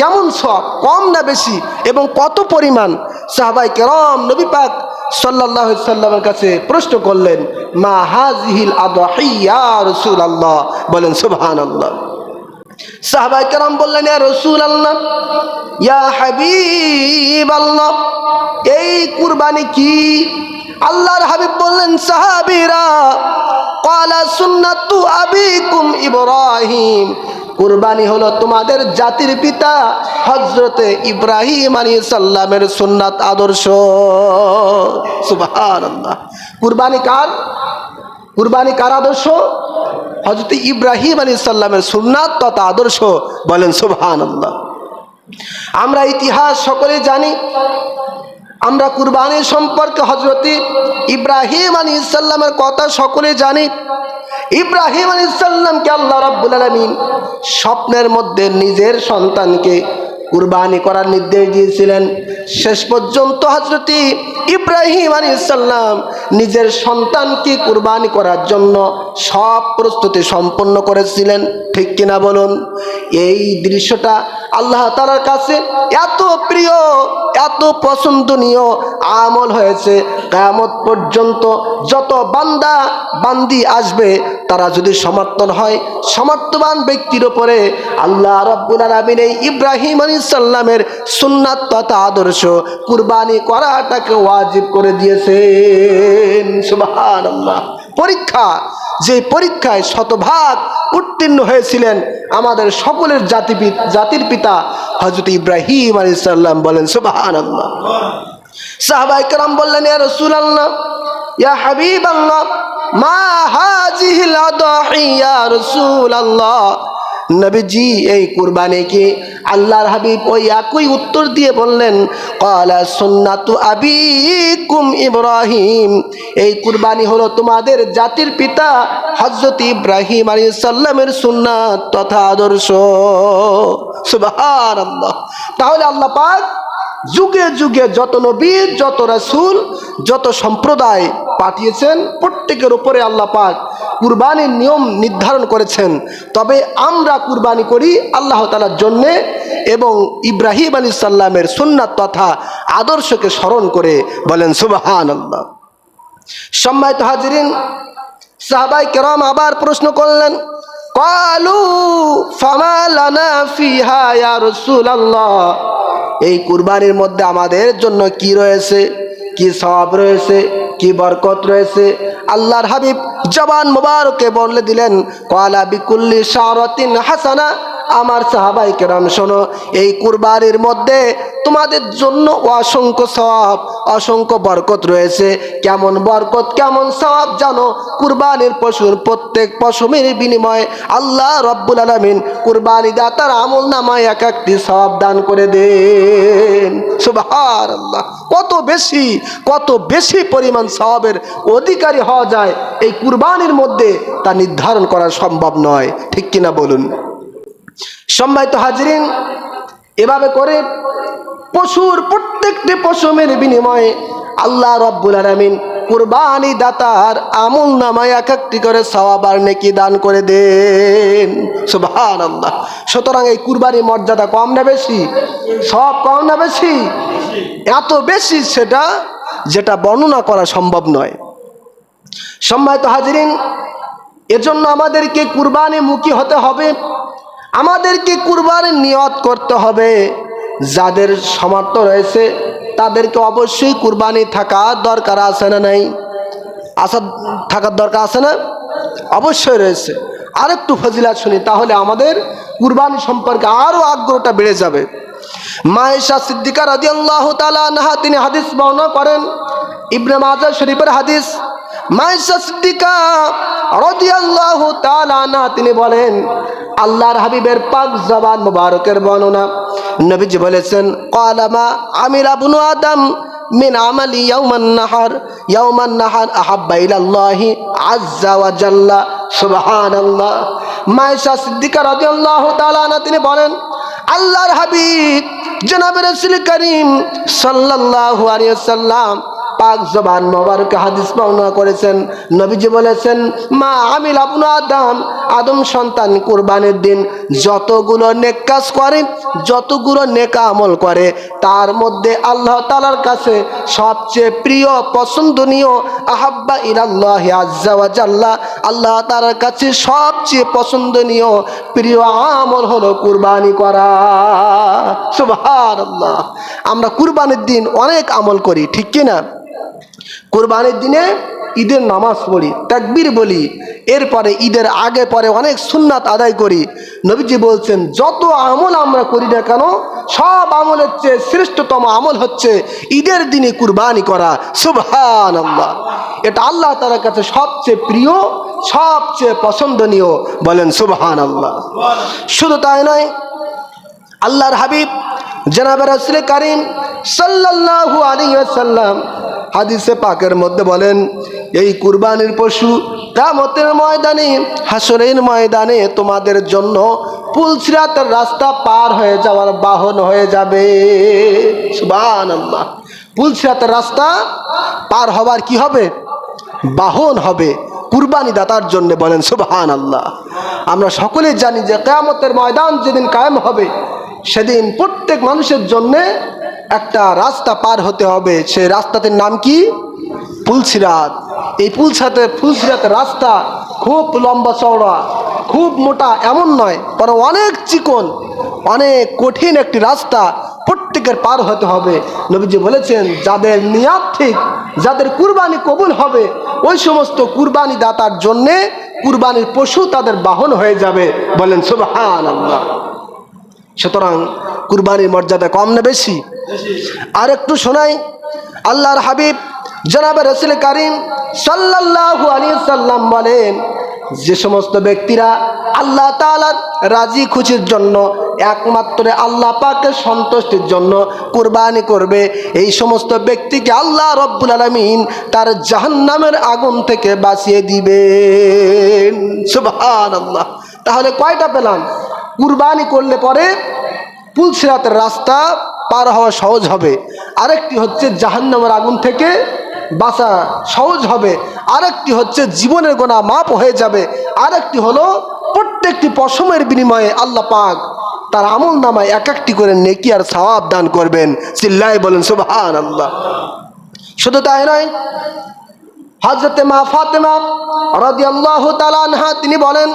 কেমন সব? কম না বেশি? এবং কত পরিমাণ? সাহাবাই কেরম নবী পাক সাল্লাহ সাল্লামের কাছে প্রশ্ন করলেন, মা হাজিহিল আদহিয়া রসুল আল্লাহ বলেন সুবহান আল্লাহ সাহাবাই কেরাম বললেন রসুল আল্লাহ ইয়া হাবিব আল্লাহ এই কুরবানি কি? আল্লাহর হাবিব বললেন, সাহাবিরা, ক্বালা সুন্নাতু আবিকুম ইব্রাহিম। কুরবানি হলো তোমাদের জাতির পিতা হজরতে ইব্রাহিম আলী সাল্লামের সুন্নাত আদর্শ। কুরবানি কার? কুরবানি কার আদর্শ? হজরত ইব্রাহিম আলী সাল্লামের সুন্নাত তথা আদর্শ বলেন সুবহান আমরা ইতিহাস সকলে জানি, আমরা কুরবানি সম্পর্কে হজরত ইব্রাহিম আলী ইসাল্লামের কথা সকলে জানি। ইব্রাহিম আলী ইসাল্লামকে আল্লাহ রাব্বুল আলমিন স্বপ্নের মধ্যে নিজের সন্তানকে কুরবানি করার নির্দেশ দিয়েছিলেন। শেষ পর্যন্ত হজরতি ইব্রাহিম আলী ইসাল্লাম নিজের সন্তানকে কুরবানি করার জন্য সব প্রস্তুতি সম্পন্ন করেছিলেন, ঠিক কিনা বলুন? এই দৃশ্যটা আল্লাহ তালার কাছে এত প্রিয়, এত পছন্দনীয় আমল হয়েছে। কেয়ামত পর্যন্ত যত বান্দা, বান্দি আসবে, তারা যদি সমর্থন হয়, সমর্থবান ব্যক্তির ওপরে আল্লাহ রব্বুল আলমিন এই ইব্রাহিম আলী সাল্লামের সুন্নাত তথা আদর্শ কুরবানি করাটাকে ওয়াজিব করে দিয়েছেন। আল্লাহ পরীক্ষা যে পরীক্ষায় শতভাগ উত্তীর্ণ হয়েছিলেন আমাদের সকলের জাতি জাতির পিতা হজরত ইব্রাহিম আলী সাল্লাম বলেন সুবাহান আল্লাহ সাহাবাই কালাম বললেন, ইয়া রসুল আল্লাহ ইয়া হাবিব আল্লাহ মা হাজিহিল আদাহি, ইয়া রসুল আল্লাহ নবীজি, এই কুরবানিকে আল্লাহর হাবিব ওই একই উত্তর দিয়ে বললেন, কলা সুন্নাতু আবিকুম ইব্রাহিম। এই কুরবানি হলো তোমাদের জাতির পিতা হজরত ইব্রাহিম আলী সাল্লামের সুন্নাত তথা আদর্শ। আল্লাহ তাহলে আল্লাহ পাক যুগে যুগে যত নবী, যত রাসূল, যত সম্প্রদায় পাঠিয়েছেন, প্রত্যেকের উপরে আল্লাহ পাক কুরবানির নিয়ম নির্ধারণ করেছেন। তবে আমরা কুরবানি করি আল্লাহ তালার জন্যে এবং ইব্রাহিম আলী সাল্লামের সুন্নাত তথা আদর্শকে স্মরণ করে বলেন সুবাহান আল্লাহ সম্মানিত হাজিরিন সাহাবাই কেরাম আবার প্রশ্ন করলেন, কালু ফামালানা ফিহা ইয়া রাসূলুল্লাহ? এই কুরবানির মধ্যে আমাদের জন্য কি রয়েছে? কি সওয়াব রয়েছে? কি বরকত রয়েছে? আল্লাহর হাবিব জবান মুবারকে বলে দিলেন কালা বিকুল্লি শারতিন হাসানা। আমার সাহাবাই কেরাম, শোনো, এই কুরবানির মধ্যে তোমাদের জন্য অসংখ্য সওয়াব, অসংখ্য বরকত রয়েছে। কেমন বরকত, কেমন সওয়াব জানো? কুরবানির পশুর প্রত্যেক পশমের বিনিময়ে আল্লাহ রব্বুল আলমিন কুরবানি দাতার আমল নামায় এক একটি সওয়াব দান করে দেন। সুবাহার আল্লাহ কত বেশি কত বেশি পরিমাণ সওয়াবের অধিকারী হওয়া যায় এই কুরবানির মধ্যে তা নির্ধারণ করা সম্ভব নয়। ঠিক কিনা বলুন? সম্মানিত হাজরিন, এভাবে করে পশুর প্রত্যেকটি পশমের বিনিময়ে আল্লাহ রব্বুল আলমিন কুরবানি দাতার আমল নামায় এক একটি করে সওয়াবার নেকি দান করে দেন। সুবহান আল্লাহ সুতরাং এই কুরবানির মর্যাদা কম না বেশি? সব কম না বেশি? এত বেশি সেটা, যেটা বর্ণনা করা সম্ভব নয়। সম্মানিত হাজিরিন, এজন্য আমাদেরকে কুরবানি মুখী হতে হবে। আমাদেরকে কুরবানির নিয়ত করতে হবে। যাদের সামর্থ্য রয়েছে, তাদেরকে অবশ্যই কুরবানি থাকা দরকার আছে না নাই? আসা থাকার দরকার আছে না? অবশ্যই রয়েছে। আরেকটু ফজিলাত শুনি, তাহলে আমাদের কুরবানি সম্পর্কে আরও আগ্রহটা বেড়ে যাবে। মায়েশা সিদ্দিকা রাজি আল্লাহ নাহা তিনি হাদিস বর্ণনা করেন। ইবনে মাজা শরীফের হাদিস তিনি বলেন, আল্লাহর হাবিবের পাক জবান মুবারকের বর্ণনা। নবীজি বলেছেন কালামা আমির আবনু আদম মিন আমালি ইয়াউমান নাহার ইয়াউমান নাহার আহাব্বা ইলাল্লাহি আজ্জা ওয়া জাল্লা, সুবহানাল্লাহ। মায়েশা সিদ্দিকা রাদিয়াল্লাহু তাআলা না তিনি বলেন, আল্লাহর হাবিব জনাব রাসূল করিম সাল্লাল্লাহু আলাইহি সাল্লাম পাক জবান মোবারক হাদিস বর্ণনা করেছেন। নবীজি বলেছেন, মা আমিল আপনা আদম। আদম সন্তান কুরবানির দিন যতগুলো নেক কাজ করে, যতগুলো নেকা আমল করে, তার মধ্যে আল্লাহ তালার কাছে সবচেয়ে প্রিয়, পছন্দনীয়, আহাব্বা ইরাল্লাহ আজ্জা ওয়া জাল্লা, আল্লাহ তালার কাছে সবচেয়ে পছন্দনীয়, প্রিয় আমল হলো কুরবানি করা। সুবহানাল্লাহ। আমরা কুরবানির দিন অনেক আমল করি, ঠিক কি না কোরবানির দিনে ঈদের নামাজ পড়ি, তাকবীর বলি, এরপরে ঈদের আগে পরে অনেক সুন্নাত আদায় করি। নবীজি বলছেন, যত আমল আমরা করি না কেন, সব আমলের চেয়ে শ্রেষ্ঠতম আমল হচ্ছে ঈদের দিনে কুরবানি করা। সুবহান আল্লাহ এটা আল্লাহ তালার কাছে সবচেয়ে প্রিয়, সবচেয়ে পছন্দনীয় বলেন সুবহান আল্লাহ শুধু তাই নয়, আল্লাহর হাবিব, জনাব রসুল করিম সাল্লাল্লাহু আলাইহি ওয়াসাল্লাম হাদিসে পাকের মধ্যে বলেন, এই কুরবানির পশু কামতের ময়দানে হাসরের ময়দানে তোমাদের জন্য পুলসিরাতের রাস্তা পার হয়ে যাওয়ার বাহন হয়ে যাবে। পুলসিরাতের রাস্তা পার হবার কি হবে? বাহন হবে কুরবানি দাতার জন্য বলেন সুবহান আল্লাহ আমরা সকলেই জানি যে কেয়ামতের ময়দান যেদিন কায়েম হবে, সেদিন প্রত্যেক মানুষের জন্য একটা রাস্তা পার হতে হবে। সেই রাস্তাটির নাম কি? পুলসিরাত। এই পুলসাতে ফুলসিরাতের রাস্তা খুব লম্বা, চওড়া, খুব মোটা, এমন নয়, বরং অনেক চিকন, অনেক কঠিন একটি রাস্তা প্রত্যেকের পার হতে হবে। নবীজি বলেছেন, যাদের নিয়াত ঠিক, যাদের কুরবানি কবুল হবে, ওই সমস্ত কুরবানি দাতার জন্যে কুরবানির পশু তাদের বাহন হয়ে যাবে। বলেন আল্লাহ সুতরাং কুরবানির মর্যাদা কম না বেশি? আর একটু শোনাই, আল্লাহর হাবিব জনাবে রসুল করিম সাল্লাল্লাহু আলাইহি সাল্লাম বলেন, যে সমস্ত ব্যক্তিরা আল্লাহ তালার রাজি খুশির জন্য, একমাত্র আল্লাহ পাকের সন্তুষ্টির জন্য কুরবানি করবে, এই সমস্ত ব্যক্তিকে আল্লাহ রব্বুল আলমিন তার জাহান্নামের আগুন থেকে বাঁচিয়ে দিবেন। সুবহানাল্লাহ। তাহলে কয়টা পেলাম? কুরবানি করলে পরে পুলসিরাতের রাস্তা পার হওয়া সহজ হবে। আরেকটি হচ্ছে জাহান্নামের আগুন থেকে বাঁচা সহজ হবে। আরেকটি হচ্ছে জীবনের গোনা মাপ হয়ে যাবে। আরেকটি হলো প্রত্যেকটি পশমের বিনিময়ে আল্লাহ পাক তার আমল নামায় এক একটি করে নেকি আর সওয়াব দান করবেন। চিল্লাই বলেন সুবহান আল্লাহ শুধু তাই নয় হজরতে মা ফাতেমা রাদিয়াল্লাহু তাআলা আনহা তিনি বলেন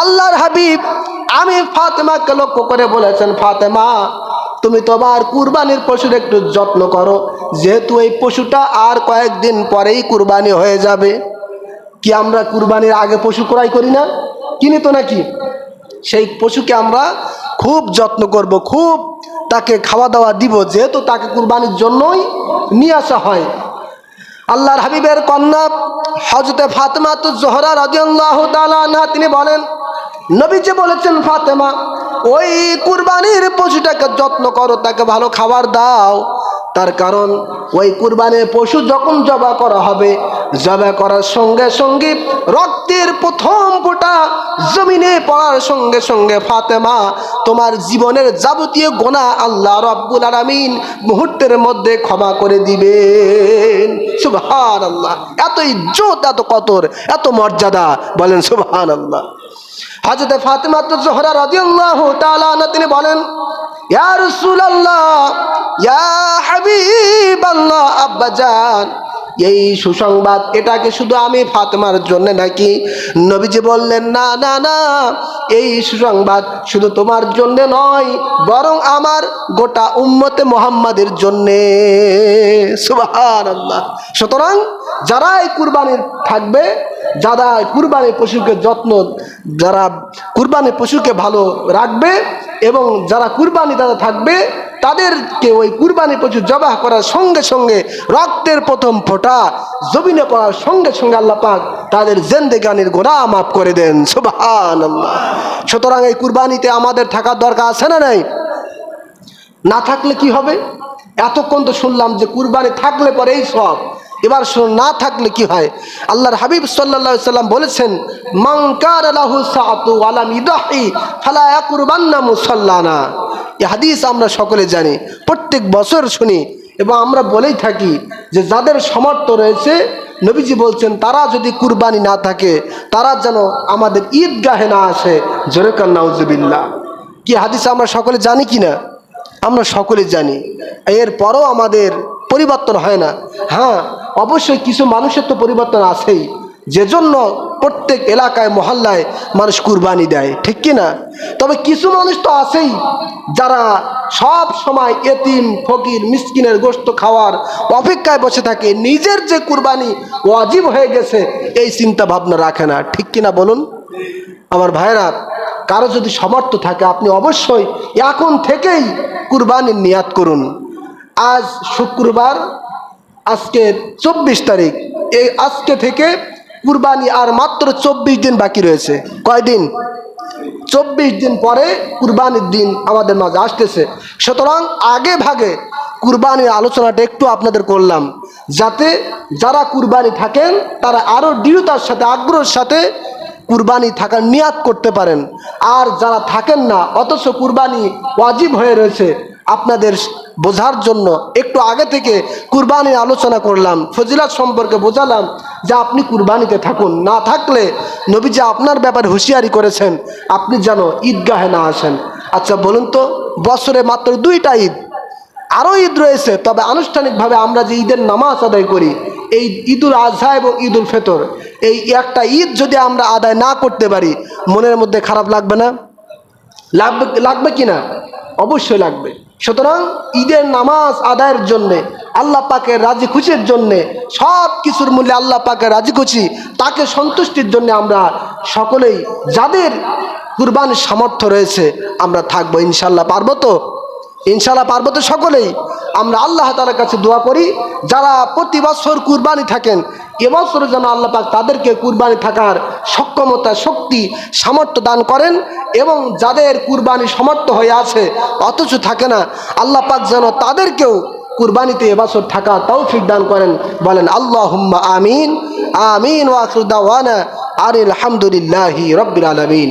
আল্লাহর হাবিব, আমি ফাতেমাকে লক্ষ্য করে বলেছেন, ফাতেমা, তুমি তোমার কুরবানির পশুর একটু যত্ন করো। যেহেতু এই পশুটা আর কয়েকদিন পরেই কুরবানি হয়ে যাবে। কি আমরা কুরবানির আগে পশু ক্রয় করি না? কিনি তো নাকি? সেই পশুকে আমরা খুব যত্ন করব, খুব তাকে খাওয়া দাওয়া দিব, যেহেতু তাকে কুরবানির জন্যই নিয়ে আসা হয়। আল্লাহর হাবিবের কন্যা হজরতে ফাতেমা তো জোহরা রাজিয়াল্লাহ তাআলা তিনি বলেন নবীজি বলেছেন, ফাতেমা, ওই কুরবানির পশুটাকে যত্ন করো, তাকে ভালো খাবার দাও। তার কারণ, ওই কুরবানির পশু যখন জবা করা হবে, জবা করার সঙ্গে সঙ্গে রক্তের প্রথম ফোঁটা জমিনে পড়ার সঙ্গে সঙ্গে, ফাতেমা, তোমার জীবনের যাবতীয় গোনা আল্লাহ রব্বুল আলামিন মুহূর্তের মধ্যে ক্ষমা করে দিবেন। সুবহান আল্লাহ এত ইজ্জত এত কতর, এত মর্যাদা। বলেন সুবহান আল্লাহ হাজরতে ফাতেমা জোহরা রাদিয়াল্লাহু তাআলা তিনি বলেন ইয়া রাসূলুল্লাহ ইয়া হাবিবাল্লাহ আব্বাজান এই সুসংবাদ এটাকে শুধু আমি ফাতেমার জন্য নাকি? নবীজি বললেন, না না না, এই সুসংবাদ শুধু তোমার জন্য নয়, বরং আমার গোটা উম্মতে মোহাম্মদের জন্যে। সুবাহান সুতরাং যারা এই কুরবানির থাকবে যারা কুরবানি পশুকে যত্ন, যারা কুরবানি পশুকে ভালো রাখবে এবং যারা কুরবানি তারা থাকবে তাদেরকে ওই কুরবানি পশু জবাহ করার সঙ্গে সঙ্গে রক্তের প্রথম ফোটা, জমিনে পড়ার সঙ্গে সঙ্গে আল্লাহ পাক তাদের জেন্দেগানির গোড়া মাফ করে দেন। সুবাহান সুতরাং এই কুরবানিতে আমাদের থাকার দরকার আছে না নাই? না থাকলে কি হবে? এতক্ষণ তো শুনলাম যে কুরবানি থাকলে পরেই সব। এবার শুন, না থাকলে কি হয়? আল্লাহর হাবিব সাল্লা সাল্লাম বলেছেন মাংকার আলাহু সাতু আলাম ইদাহি ফালা কুরবান্না মুসাল্লানা। এই হাদিস আমরা সকলে জানি, প্রত্যেক বছর শুনি এবং আমরা বলেই থাকি যে যাদের সামর্থ্য রয়েছে, নবীজি বলছেন, তারা যদি কুরবানি না থাকে, তারা যেন আমাদের ঈদগাহে না আসে। জোরে কান্নাউজুবিল্লা কি হাদিস আমরা সকলে জানি কি না আমরা সকলে জানি। এরপরও আমাদের পরিবর্তন হয় না। হ্যাঁ অবশ্যই কিছু মানুষের তো পরিবর্তন আছেই। যে জন্য প্রত্যেক এলাকায়, মহল্লায় মানুষ কুরবানি দেয়, ঠিক কি না? তবে কিছু মানুষ তো আছেই যারা সব সময় এতিম, ফকির, মিসকিনের গোস্ত খাওয়ার অপেক্ষায় বসে থাকে। নিজের যে কুরবানি ওয়াজিব হয়ে গেছে, এই চিন্তা ভাবনা রাখে না, ঠিক কিনা বলুন? আমার ভাইরা কারও যদি সামর্থ্য থাকে, আপনি অবশ্যই এখন থেকেই কুরবানির নিয়াত করুন। আজ শুক্রবার আজকে চব্বিশ তারিখ। এই আজকে থেকে কুরবানি আর মাত্র চব্বিশ দিন বাকি রয়েছে। কয়দিন? চব্বিশ দিন পরে কুরবানির দিন আমাদের মাঝে আসতেছে। সুতরাং আগে ভাগে কুরবানির আলোচনাটা একটু আপনাদের করলাম। যাতে যারা কুরবানি থাকেন, তারা আরও দৃঢ়তার সাথে, আগ্রহের সাথে কুরবানি থাকার নিয়াত করতে পারেন। আর যারা থাকেন না, অথচ কুরবানি ওয়াজিব হয়ে রয়েছে আপনাদের বোঝার জন্য একটু আগে থেকে কুরবানির আলোচনা করলাম, ফজিলাত সম্পর্কে বোঝালাম যে আপনি কুরবানিতে থাকুন। না থাকলে নবীজি আপনার ব্যাপারে হুঁশিয়ারি করেছেন, আপনি যেন ঈদগাহে না আসেন। আচ্ছা বলুন তো, বছরে মাত্র দুইটা ঈদ। আরও ঈদ রয়েছে, তবে আনুষ্ঠানিকভাবে আমরা যে ঈদের নামাজ আদায় করি, এই ঈদুল আজহা এবং ঈদুল ফেতর, এই একটা ঈদ যদি আমরা আদায় না করতে পারি, মনের মধ্যে খারাপ লাগবে না? লাগবে লাগবে কি না? অবশ্যই লাগবে। সুতরাং ঈদের নামাজ আদায়ের জন্যে, আল্লাহ পাকে রাজি খুশির জন্যে, সব কিছুর মূল্যে আল্লাহ পাকে রাজি খুশি, তাকে সন্তুষ্টির জন্য আমরা সকলেই যাদের কুরবানির সামর্থ্য রয়েছে, আমরা থাকব ইনশাল্লাহ পারব তো? ইনশাল্লাহ পারব তো সকলেই আমরা আল্লাহ তালার কাছে দোয়া করি, যারা প্রতি বছর কুরবানি থাকেন এবছরে যেন আল্লাহ পাক তাদেরকে কুরবানি থাকার সক্ষমতা, শক্তি, সামর্থ্য দান করেন এবং যাদের কুরবানি সমর্থ হয়ে আছে, অথচ থাকে না, আল্লাহ পাক যেন তাদেরকেও কুরবানিতে এবছর থাকা তৌফিক দান করেন, বলেন আল্লাহ হুম্মা আমিন আমিন ওয়াকরুদ্দাওয়ানা আর আলহামদুলিল্লাহি রব্বিল আলমিন।